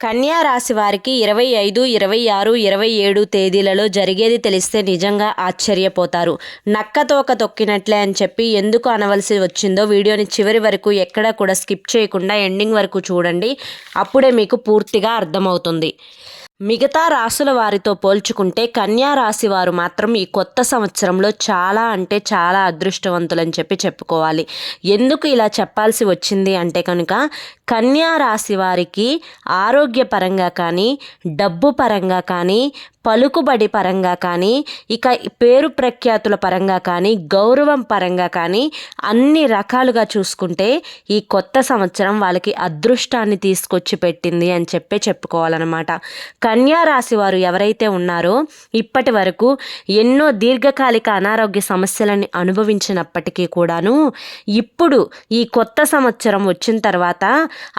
కన్యా రాశి వారికి ఇరవై ఐదు ఇరవై ఆరు ఇరవై ఏడు తేదీలలో జరిగేది తెలిస్తే నిజంగా ఆశ్చర్యపోతారు. నక్కతోక తొక్కినట్లే అని చెప్పి ఎందుకు అనవలసి వచ్చిందో వీడియోని చివరి వరకు ఎక్కడా కూడా స్కిప్ చేయకుండా ఎండింగ్ వరకు చూడండి. అప్పుడే మీకు పూర్తిగా అర్థమవుతుంది. మిగతా రాసుల వారితో పోల్చుకుంటే కన్యా రాశి వారు మాత్రం ఈ కొత్త సంవత్సరంలో చాలా అంటే చాలా అదృష్టవంతులని చెప్పి చెప్పుకోవాలి. ఎందుకు ఇలా చెప్పాల్సి వచ్చింది అంటే కనుక కన్యా రాశి వారికి ఆరోగ్యపరంగా కానీ డబ్బు పరంగా కానీ పలుకుబడి పరంగా కానీ ఇక పేరు ప్రఖ్యాతుల పరంగా కానీ గౌరవం పరంగా కానీ అన్ని రకాలుగా చూసుకుంటే ఈ కొత్త సంవత్సరం వాళ్ళకి అదృష్టాన్ని తీసుకొచ్చి పెట్టింది అని చెప్పే చెప్పుకోవాలన్నమాట. కన్యా రాశి వారు ఎవరైతే ఉన్నారో ఇప్పటి వరకు ఎన్నో దీర్ఘకాలిక అనారోగ్య సమస్యలని అనుభవించినప్పటికీ కూడాను ఇప్పుడు ఈ కొత్త సంవత్సరం వచ్చిన తర్వాత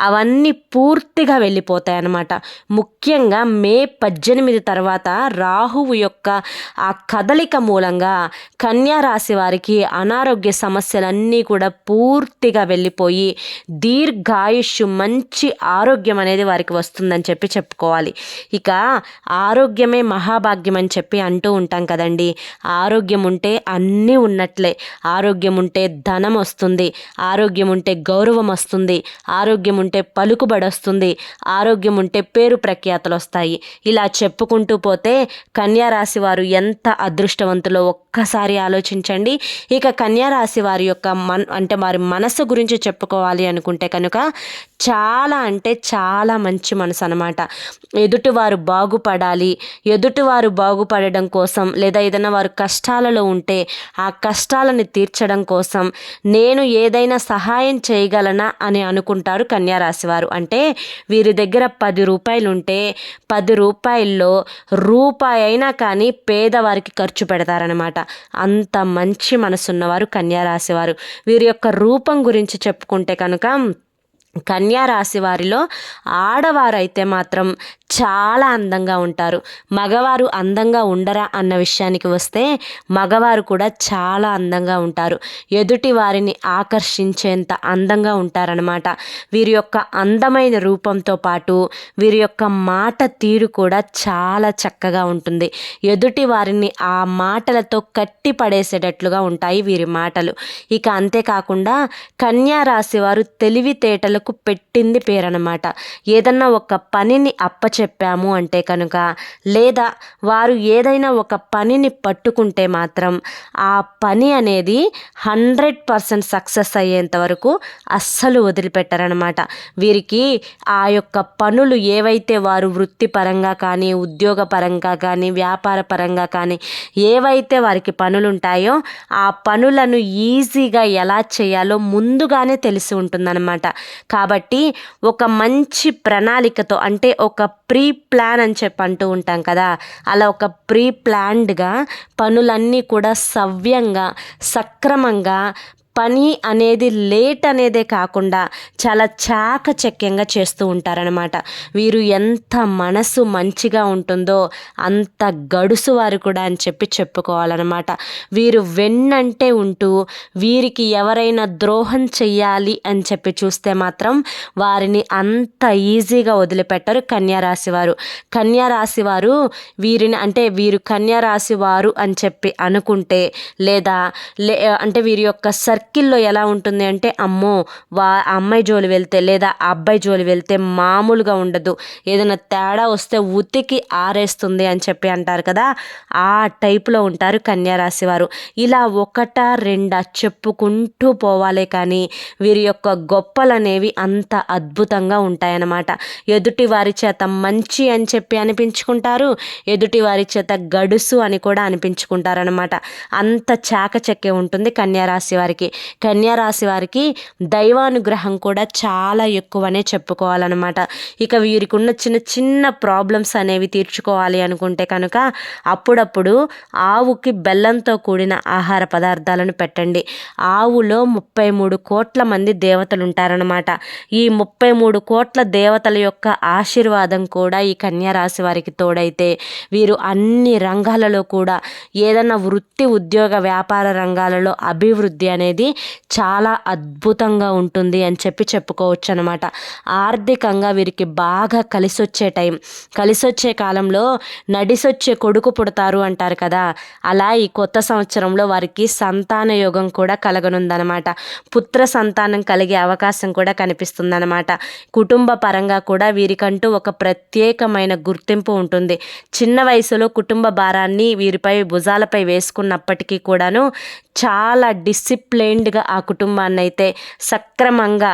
అవన్నీ పూర్తిగా వెళ్ళిపోతాయి అన్నమాట ముఖ్యంగా మే పద్దెనిమిది తర్వాత రాహువు యొక్క ఆ కదలిక మూలంగా కన్యా రాశి వారికి అనారోగ్య సమస్యలన్నీ కూడా పూర్తిగా వెళ్ళిపోయి దీర్ఘాయుష్ మంచి ఆరోగ్యం అనేది వారికి వస్తుందని చెప్పి చెప్పుకోవాలి. ఇక ఆరోగ్యమే మహాభాగ్యం అని చెప్పి అంటూ ఉంటాం కదండి. ఆరోగ్యం ఉంటే అన్నీ ఉన్నట్లే. ఆరోగ్యం ఉంటే ధనం వస్తుంది. ఆరోగ్యం ఉంటే గౌరవం వస్తుంది. ఆరోగ్యం ఉంటే పలుకుబడి వస్తుంది. ఆరోగ్యం ఉంటే పేరు ప్రఖ్యాతలు వస్తాయి. ఇలా చెప్పుకుంటూ పోతే లేకపోతే రాశి వారు ఎంత అదృష్టవంతులో ఒక్కసారి ఆలోచించండి. ఇక కన్యారాశి వారి యొక్క మన్ అంటే వారి మనసు గురించి చెప్పుకోవాలి అనుకుంటే కనుక చాలా అంటే చాలా మంచి మనసు అనమాట ఎదుటివారు బాగుపడాలి ఎదుటివారు బాగుపడడం కోసం లేదా ఏదైనా వారు కష్టాలలో ఉంటే ఆ కష్టాలను తీర్చడం కోసం నేను ఏదైనా సహాయం చేయగలనా అని అనుకుంటారు కన్యారాశి వారు అంటే వీరి దగ్గర పది రూపాయలు ఉంటే పది రూపాయల్లో రూపాయి అయినా కానీ పేదవారికి ఖర్చు పెడతారనమాట అంత మంచి మనసున్నవారు కన్యారాశివారు. వీరి యొక్క రూపం గురించి చెప్పుకుంటే కనుక కన్యా రాశి వారిలో ఆడవారైతే మాత్రం చాలా అందంగా ఉంటారు. మగవారు అందంగా ఉండరా అన్న విషయానికి వస్తే మగవారు కూడా చాలా అందంగా ఉంటారు. ఎదుటి వారిని ఆకర్షించేంత అందంగా ఉంటారనమాట వీరి యొక్క అందమైన రూపంతో పాటు వీరి యొక్క మాట తీరు కూడా చాలా చక్కగా ఉంటుంది. ఎదుటి వారిని ఆ మాటలతో కట్టి పడేసేటట్లుగా ఉంటాయి వీరి మాటలు. ఇక అంతేకాకుండా కన్యా రాశి వారు తెలివితేటలకు పెట్టింది పేరనమాట ఏదన్నా ఒక పనిని చెప్పాము అంటే కనుక లేదా వారు ఏదైనా ఒక పనిని పట్టుకుంటే మాత్రం ఆ పని అనేది హండ్రెడ్ పర్సెంట్ సక్సెస్ అయ్యేంత వరకు అస్సలు వదిలిపెట్టారనమాట వీరికి ఆ యొక్క పనులు ఏవైతే వారు వృత్తిపరంగా కానీ ఉద్యోగపరంగా కానీ వ్యాపార పరంగా కానీ ఏవైతే వారికి పనులు ఉంటాయో ఆ పనులను ఈజీగా ఎలా చేయాలో ముందుగానే తెలిసి ఉంటుందన్నమాట. కాబట్టి ఒక మంచి ప్రణాళికతో అంటే ఒక ప్రీ ప్లాన్ అని చెప్పి అంటూ ఉంటాం కదా. అలా ఒక ప్రీ ప్లాన్డ్గా పనులన్నీ కూడా సవ్యంగా సక్రమంగా పని అనేది లేట్ అనేదే కాకుండా చాలా చాకచక్యంగా చేస్తూ ఉంటారనమాట వీరు ఎంత మనసు మంచిగా ఉంటుందో అంత గడుసు వారు కూడా అని చెప్పి చెప్పుకోవాలన్నమాట. వీరు వెన్నంటే ఉంటూ వీరికి ఎవరైనా ద్రోహం చెయ్యాలి అని చెప్పి చూస్తే మాత్రం వారిని అంత ఈజీగా వదిలిపెట్టరు కన్యారాశి వారు. కన్యారాశి వారు వీరిని అంటే వీరు కన్యారాశి వారు అని చెప్పి అనుకుంటే లేదా లే అంటే వీరి యొక్క సర్ సర్కిల్లో ఎలా ఉంటుంది అంటే అమ్మో వా అమ్మాయి జోలి వెళ్తే లేదా ఆ అబ్బాయి జోలి వెళ్తే మామూలుగా ఉండదు. ఏదైనా తేడా వస్తే ఉతికి ఆరేస్తుంది అని చెప్పి అంటారు కదా ఆ టైప్లో ఉంటారు కన్యారాశి వారు. ఇలా ఒకట రెండా చెప్పుకుంటూ పోవాలే కానీ వీరి యొక్క గొప్పలు అనేవి అంత అద్భుతంగా ఉంటాయన్నమాట. ఎదుటి వారి చేత మంచి అని చెప్పి అనిపించుకుంటారు ఎదుటి వారి చేత గడుసు అని కూడా అనిపించుకుంటారనమాట అంత చాకచక్య ఉంటుంది కన్యారాశి వారికి. కన్యారాశి వారికి దైవానుగ్రహం కూడా చాలా ఎక్కువనే చెప్పుకోవాలన్నమాట. ఇక వీరికి ఉన్న చిన్న చిన్న ప్రాబ్లమ్స్ అనేవి తీర్చుకోవాలి అనుకుంటే కనుక అప్పుడప్పుడు ఆవుకి బెల్లంతో కూడిన ఆహార పదార్థాలను పెట్టండి. ఆవులో ముప్పై మూడు కోట్ల మంది దేవతలు ఉంటారనమాట ఈ ముప్పై మూడు కోట్ల దేవతల యొక్క ఆశీర్వాదం కూడా ఈ కన్యారాశి వారికి తోడైతే వీరు అన్ని రంగాలలో కూడా ఏదైనా వృత్తి ఉద్యోగ వ్యాపార రంగాలలో అభివృద్ధి అనేది అనేది చాలా అద్భుతంగా ఉంటుంది అని చెప్పి చెప్పుకోవచ్చు అనమాట ఆర్థికంగా వీరికి బాగా కలిసి వచ్చే టైం. కలిసి వచ్చే కాలంలో నడిసొచ్చే కొడుకు పుడతారు అంటారు కదా. అలా ఈ కొత్త సంవత్సరంలో వారికి సంతాన యోగం కూడా కలగనుందనమాట పుత్ర సంతానం కలిగే అవకాశం కూడా కనిపిస్తుందన్నమాట. కుటుంబ పరంగా కూడా వీరికంటూ ఒక ప్రత్యేకమైన గుర్తింపు ఉంటుంది. చిన్న వయసులో కుటుంబ భారాన్ని వీరిపై భుజాలపై వేసుకున్నప్పటికీ కూడాను చాలా డిసిప్లిన్ డిసిప్లైన్డ్గా ఆ కుటుంబాన్ని అయితే సక్రమంగా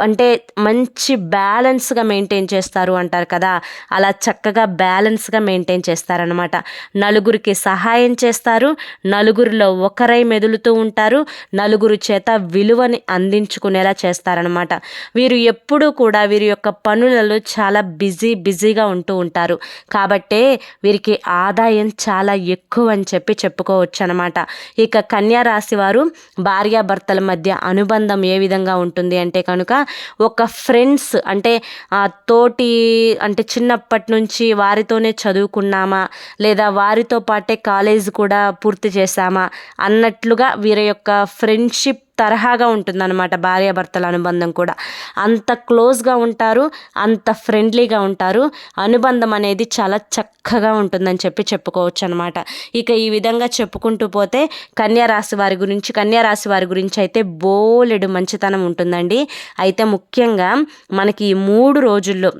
అంటే మంచి బ్యాలెన్స్గా మెయింటైన్ చేస్తారు అంటారు కదా. అలా చక్కగా బ్యాలెన్స్గా మెయింటైన్ చేస్తారనమాట నలుగురికి సహాయం చేస్తారు. నలుగురిలో ఒకరై మెదులుతూ ఉంటారు. నలుగురు చేత విలువని అందించుకునేలా చేస్తారనమాట వీరు ఎప్పుడూ కూడా వీరి యొక్క పనులలో చాలా బిజీ బిజీగా ఉంటూ ఉంటారు. కాబట్టే వీరికి ఆదాయం చాలా ఎక్కువ అని చెప్పి చెప్పుకోవచ్చు అనమాట ఇక కన్యా రాశి వారు భార్యాభర్తల మధ్య అనుబంధం ఏ విధంగా ఉంటుంది అంటే కనుక ఒక ఫ్రెండ్స్ అంటే తోటి అంటే చిన్నప్పటి నుంచి వారితోనే చదువుకున్నామా లేదా వారితో పాటే కాలేజ్ కూడా పూర్తి చేశామా అన్నట్లుగా వీరి యొక్క ఫ్రెండ్షిప్ తరహాగా ఉంటుందన్నమాట భార్యాభర్తల అనుబంధం కూడా. అంత క్లోజ్గా ఉంటారు అంత ఫ్రెండ్లీగా ఉంటారు. అనుబంధం అనేది చాలా చక్కగా ఉంటుందని చెప్పి చెప్పుకోవచ్చు అనమాట ఇక ఈ విధంగా చెప్పుకుంటూ పోతే కన్యారాశి వారి గురించి కన్యారాశి వారి గురించి అయితే బోలెడు మంచితనం ఉంటుందండి. అయితే ముఖ్యంగా మనకి ఈ మూడు రోజుల్లో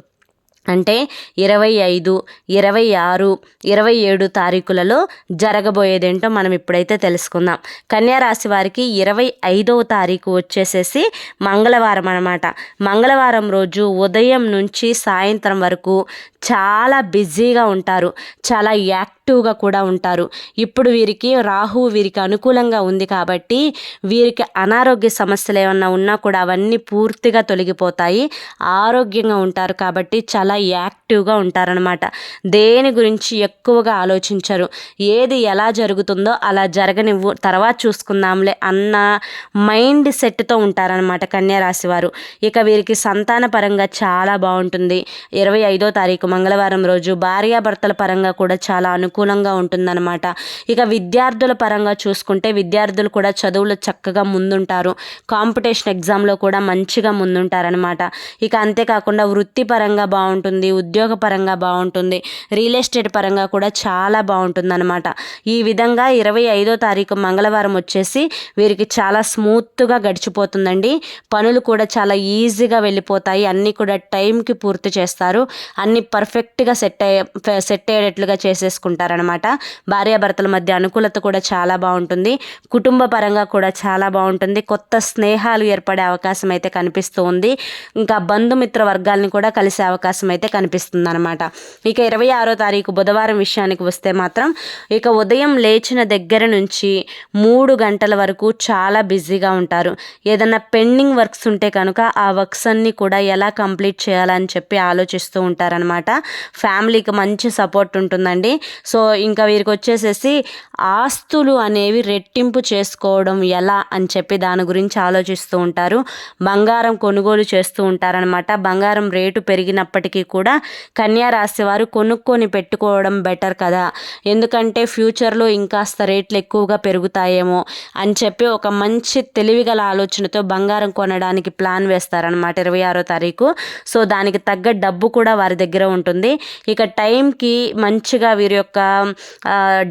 అంటే ఇరవై ఐదు ఇరవై ఆరు ఇరవై ఏడు తారీఖులలో జరగబోయేదేంటో మనం ఇప్పుడైతే తెలుసుకుందాం. కన్యారాశి వారికి ఇరవై ఐదవ తారీఖు వచ్చేసేసి మంగళవారం అనమాట మంగళవారం రోజు ఉదయం నుంచి సాయంత్రం వరకు చాలా బిజీగా ఉంటారు. చాలా యాక్టివ్గా కూడా ఉంటారు. ఇప్పుడు వీరికి రాహు వీరికి అనుకూలంగా ఉంది కాబట్టి వీరికి అనారోగ్య సమస్యలు ఏమన్నా ఉన్నా కూడా అవన్నీ పూర్తిగా తొలగిపోతాయి. ఆరోగ్యంగా ఉంటారు కాబట్టి చాలా యాక్టివ్గా ఉంటారనమాట దేని గురించి ఎక్కువగా ఆలోచించరు. ఏది ఎలా జరుగుతుందో అలా జరగనివ్వు తర్వాత చూసుకుందాంలే అన్న మైండ్ సెట్తో ఉంటారనమాట కన్యారాశి వారు. ఇక వీరికి సంతాన పరంగా చాలా బాగుంటుంది. ఇరవై ఐదో తారీఖు మంగళవారం రోజు భార్యాభర్తల పరంగా కూడా చాలా అనుకూలంగా ఉంటుందన్నమాట. ఇక విద్యార్థుల పరంగా చూసుకుంటే విద్యార్థులు కూడా చదువులో చక్కగా ముందుంటారు. కాంపిటీషన్ ఎగ్జామ్లో కూడా మంచిగా ముందుంటారనమాట ఇక అంతేకాకుండా వృత్తిపరంగా బాగుంటుంది ఉద్యోగ పరంగా బాగుంటుంది రియల్ ఎస్టేట్ పరంగా కూడా చాలా బాగుంటుందన్నమాట. ఈ విధంగా ఇరవై ఐదో తారీఖు మంగళవారం వచ్చేసి వీరికి చాలా స్మూత్గా గడిచిపోతుందండి. పనులు కూడా చాలా ఈజీగా వెళ్ళిపోతాయి. అన్నీ కూడా టైంకి పూర్తి చేస్తారు. అన్నీ పర్ఫెక్ట్గా సెట్ అయ్యే సెట్ అయ్యేటట్లుగా చేసేసుకుంటారనమాట భార్యాభర్తల మధ్య అనుకూలత కూడా చాలా బాగుంటుంది. కుటుంబ పరంగా కూడా చాలా బాగుంటుంది. కొత్త స్నేహాలు ఏర్పడే అవకాశం అయితే కనిపిస్తూ ఉంది. ఇంకా బంధుమిత్ర వర్గాల్ని కూడా కలిసే అవకాశం అయితే కనిపిస్తుంది అనమాట ఇక ఇరవై ఆరో తారీఖు బుధవారం విషయానికి వస్తే మాత్రం ఇక ఉదయం లేచిన దగ్గర నుంచి మూడు గంటల వరకు చాలా బిజీగా ఉంటారు. ఏదన్నా పెండింగ్ వర్క్స్ ఉంటే కనుక ఆ వర్క్స్ అన్నీ కూడా ఎలా కంప్లీట్ చేయాలని చెప్పి ఆలోచిస్తూ ఉంటారనమాట ఫ్యామిలీకి మంచి సపోర్ట్ ఉంటుందండి. సో ఇంకా వీరికి వచ్చేసేసి ఆస్తులు అనేవి రెట్టింపు చేసుకోవడం ఎలా అని చెప్పి దాని గురించి ఆలోచిస్తూ ఉంటారు. బంగారం కొనుగోలు చేస్తూ ఉంటారనమాట బంగారం రేటు పెరిగినప్పటికీ కూడా కన్యా రాశి వారు కొనుక్కొని పెట్టుకోవడం బెటర్ కదా. ఎందుకంటే ఫ్యూచర్లో ఇంకాస్త రేట్లు ఎక్కువగా పెరుగుతాయేమో అని చెప్పి ఒక మంచి తెలివిగల ఆలోచనతో బంగారం కొనడానికి ప్లాన్ వేస్తారనమాట ఇరవై ఆరో తారీఖు. సో దానికి తగ్గ డబ్బు కూడా వారి దగ్గర ఉంటుంది. ఇక టైంకి మంచిగా వీరి యొక్క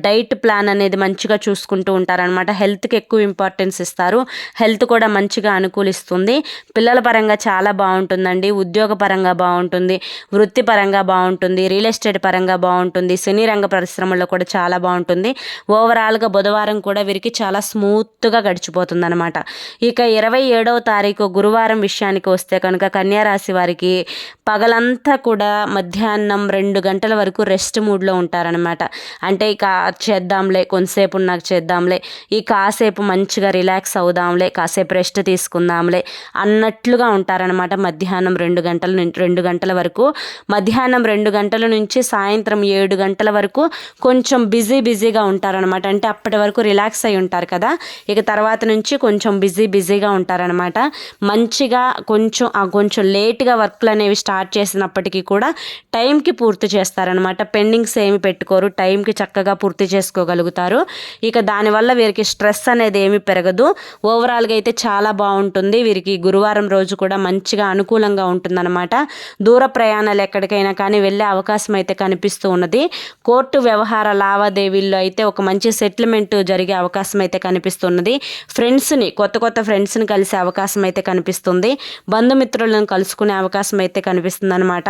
డైట్ ప్లాన్ అనేది మంచిగా చూసుకుంటూ ఉంటారనమాట హెల్త్కి ఎక్కువ ఇంపార్టెన్స్ ఇస్తారు. హెల్త్ కూడా మంచిగా అనుకూలిస్తుంది. పిల్లల పరంగా చాలా బాగుంటుందండి. ఉద్యోగ పరంగా బాగుంటుంది. వృత్తిపరంగా బాగుంటుంది రియల్ ఎస్టేట్ పరంగా బాగుంటుంది సినీ రంగ పరిశ్రమల్లో కూడా చాలా బాగుంటుంది. ఓవరాల్గా బుధవారం కూడా వీరికి చాలా స్మూత్గా గడిచిపోతుంది అనమాట ఇక ఇరవై ఏడవ తారీఖు గురువారం విషయానికి వస్తే కనుక కన్యారాశి వారికి పగలంతా కూడా మధ్యాహ్నం రెండు గంటల వరకు రెస్ట్ మూడ్లో ఉంటారనమాట అంటే ఇక చేద్దాంలే కొంతసేపు నాకు చేద్దాంలే ఈ కాసేపు మంచిగా రిలాక్స్ అవుదాంలే కాసేపు రెస్ట్ తీసుకుందాంలే అన్నట్లుగా ఉంటారనమాట మధ్యాహ్నం రెండు గంటల రెండు గంటల వరకు మధ్యాహ్నం రెండు గంటల నుంచి సాయంత్రం ఏడు గంటల వరకు కొంచెం బిజీ బిజీగా ఉంటారనమాట అంటే అప్పటి వరకు రిలాక్స్ అయి ఉంటారు కదా. ఇక తర్వాత నుంచి కొంచెం బిజీ బిజీగా ఉంటారనమాట మంచిగా కొంచెం ఆ కొంచెం లేట్గా వర్క్లు అనేవి స్టార్ట్ చేసినప్పటికీ కూడా టైంకి పూర్తి చేస్తారనమాట పెండింగ్స్ ఏమి పెట్టుకోరు. టైంకి చక్కగా పూర్తి చేసుకోగలుగుతారు. ఇక దానివల్ల వీరికి స్ట్రెస్ అనేది ఏమి పెరగదు. ఓవరాల్గా అయితే చాలా బాగుంటుంది. వీరికి గురువారం రోజు కూడా మంచిగా అనుకూలంగా ఉంటుందన్నమాట. దూర ప్రయాణం ప్రయాణాలు ఎక్కడికైనా కానీ వెళ్ళే అవకాశం అయితే కనిపిస్తూ ఉన్నది. కోర్టు వ్యవహార లావాదేవీల్లో అయితే ఒక మంచి సెటిల్మెంట్ జరిగే అవకాశం అయితే కనిపిస్తున్నది. ఫ్రెండ్స్ని కొత్త కొత్త ఫ్రెండ్స్ని కలిసే అవకాశం అయితే కనిపిస్తుంది. బంధుమిత్రులను కలుసుకునే అవకాశం అయితే కనిపిస్తుంది అనమాట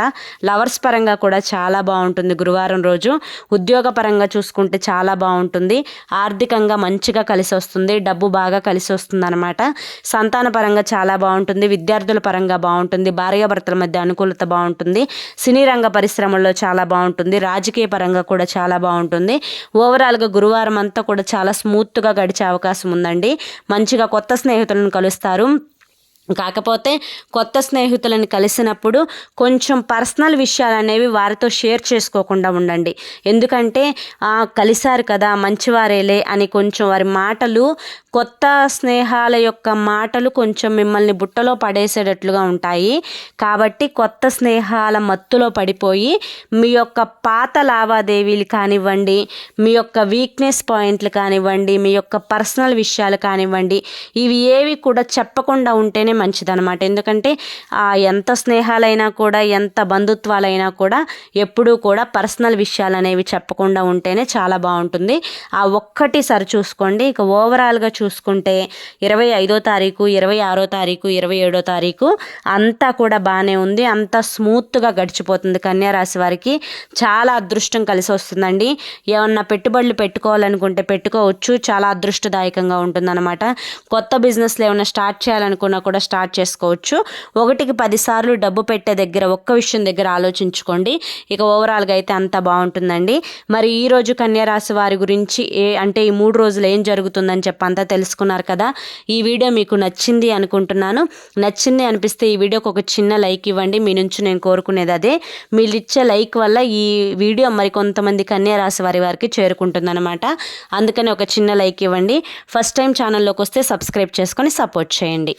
లవర్స్ పరంగా కూడా చాలా బాగుంటుంది గురువారం రోజు. ఉద్యోగ పరంగా చూసుకుంటే చాలా బాగుంటుంది. ఆర్థికంగా మంచిగా కలిసి వస్తుంది. డబ్బు బాగా కలిసి వస్తుంది అనమాట సంతాన పరంగా చాలా బాగుంటుంది. విద్యార్థుల పరంగా బాగుంటుంది. భార్యాభర్తల మధ్య అనుకూలత బాగుంటుంది. సినీ రంగ పరిశ్రమల్లో చాలా బాగుంటుంది. రాజకీయ పరంగా కూడా చాలా బాగుంటుంది. ఓవరాల్గా గురువారం అంతా కూడా చాలా స్మూత్గా గడిచే అవకాశం ఉందండి. మంచిగా కొత్త స్నేహితులను కలుస్తారు. కాకపోతే కొత్త స్నేహితులను కలిసినప్పుడు కొంచెం పర్సనల్ విషయాలు అనేవి వారితో షేర్ చేసుకోకుండా ఉండండి. ఎందుకంటే కలిశారు కదా మంచివారేలే అని కొంచెం వారి మాటలు కొత్త స్నేహాల యొక్క మాటలు కొంచెం మిమ్మల్ని బుట్టలో పడేసేటట్లుగా ఉంటాయి. కాబట్టి కొత్త స్నేహాల మత్తులో పడిపోయి మీ యొక్క పాత లావాదేవీలు కానివ్వండి మీ యొక్క వీక్నెస్ పాయింట్లు కానివ్వండి మీ యొక్క పర్సనల్ విషయాలు కానివ్వండి ఇవి ఏవి కూడా చెప్పకుండా ఉంటేనే మంచిదనమాట ఎందుకంటే ఎంత స్నేహాలైనా కూడా ఎంత బంధుత్వాలైనా కూడా ఎప్పుడూ కూడా పర్సనల్ విషయాలు అనేవి చెప్పకుండా ఉంటేనే చాలా బాగుంటుంది. ఆ ఒక్కటి సరి చూసుకోండి. ఇక ఓవరాల్గా చూసుకుంటే ఇరవై ఐదో తారీఖు ఇరవై ఆరో తారీఖు ఇరవై ఏడో తారీఖు అంతా కూడా బాగానే ఉంది. అంతా స్మూత్గా గడిచిపోతుంది కన్యారాశి వారికి. చాలా అదృష్టం కలిసి వస్తుందండి. ఏమన్నా పెట్టుబడులు పెట్టుకోవాలనుకుంటే పెట్టుకోవచ్చు. చాలా అదృష్టదాయకంగా ఉంటుందన్నమాట. కొత్త బిజినెస్లు ఏమైనా స్టార్ట్ చేయాలనుకున్నా కూడా స్టార్ట్ చేసుకోవచ్చు. ఒకటికి పదిసార్లు డబ్బు పెట్టే దగ్గర ఒక్క విషయం దగ్గర ఆలోచించుకోండి. ఇక ఓవరాల్గా అయితే అంత బాగుంటుందండి. మరి ఈరోజు కన్యారాశి వారి గురించి ఏ అంటే ఈ మూడు రోజులు ఏం జరుగుతుందని చెప్పి అంతా తెలుసుకున్నారు కదా. ఈ వీడియో మీకు నచ్చింది అనుకుంటున్నాను. నచ్చింది అనిపిస్తే ఈ వీడియోకి ఒక చిన్న లైక్ ఇవ్వండి. మీ నుంచి నేను కోరుకునేది అదే. మీరు ఇచ్చే లైక్ వల్ల ఈ వీడియో మరి కొంతమంది కన్యారాశి వారి వారికి చేరుకుంటుందన్నమాట. అందుకని ఒక చిన్న లైక్ ఇవ్వండి. ఫస్ట్ టైం ఛానల్లోకి వస్తే సబ్స్క్రైబ్ చేసుకొని సపోర్ట్ చేయండి.